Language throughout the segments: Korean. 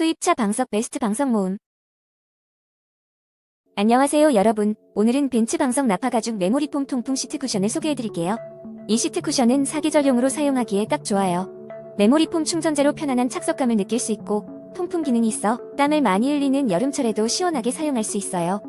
수입차 방석 베스트 방석 모음. 안녕하세요 여러분. 오늘은 벤츠 방석 나파 가죽 메모리폼 통풍 시트 쿠션을 소개해드릴게요. 이 시트 쿠션은 사계절용으로 사용하기에 딱 좋아요. 메모리폼 충전재로 편안한 착석감을 느낄 수 있고 통풍 기능이 있어 땀을 많이 흘리는 여름철에도 시원하게 사용할 수 있어요.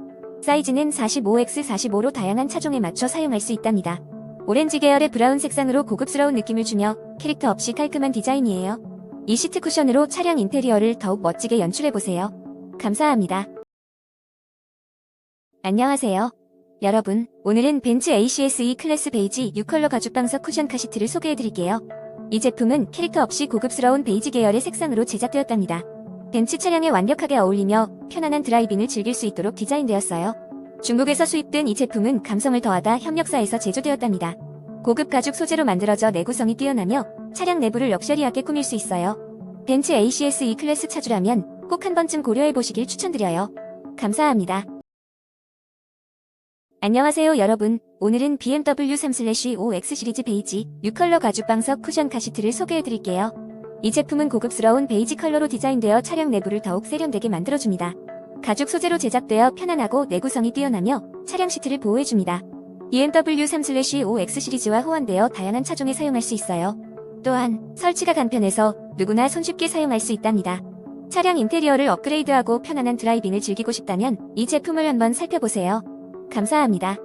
사이즈는 45x45로 다양한 차종에 맞춰 사용할 수 있답니다. 오렌지 계열의 브라운 색상으로 고급스러운 느낌을 주며 캐릭터 없이 깔끔한 디자인이에요. 이 시트 쿠션으로 차량 인테리어를 더욱 멋지게 연출해보세요. 감사합니다. 안녕하세요. 여러분, 오늘은 벤츠 ACSE 클래스 베이지 6컬러 가죽 방석 쿠션 카시트를 소개해드릴게요. 이 제품은 캐릭터 없이 고급스러운 베이지 계열의 색상으로 제작되었답니다. 벤츠 차량에 완벽하게 어울리며 편안한 드라이빙을 즐길 수 있도록 디자인되었어요. 중국에서 수입된 이 제품은 감성을 더하다 협력사에서 제조되었답니다. 고급 가죽 소재로 만들어져 내구성이 뛰어나며 차량 내부를 럭셔리하게 꾸밀 수 있어요. 벤츠 ACSE 클래스 차주라면 꼭 한 번쯤 고려해보시길 추천드려요. 감사합니다. 안녕하세요 여러분. 오늘은 BMW 3/5X 시리즈 베이지 6컬러 가죽 방석 쿠션 카시트를 소개해드릴게요. 이 제품은 고급스러운 베이지 컬러로 디자인되어 차량 내부를 더욱 세련되게 만들어줍니다. 가죽 소재로 제작되어 편안하고 내구성이 뛰어나며 차량 시트를 보호해줍니다. BMW 3/5X 시리즈와 호환되어 다양한 차종에 사용할 수 있어요. 또한 설치가 간편해서 누구나 손쉽게 사용할 수 있답니다. 차량 인테리어를 업그레이드하고 편안한 드라이빙을 즐기고 싶다면 이 제품을 한번 살펴보세요. 감사합니다.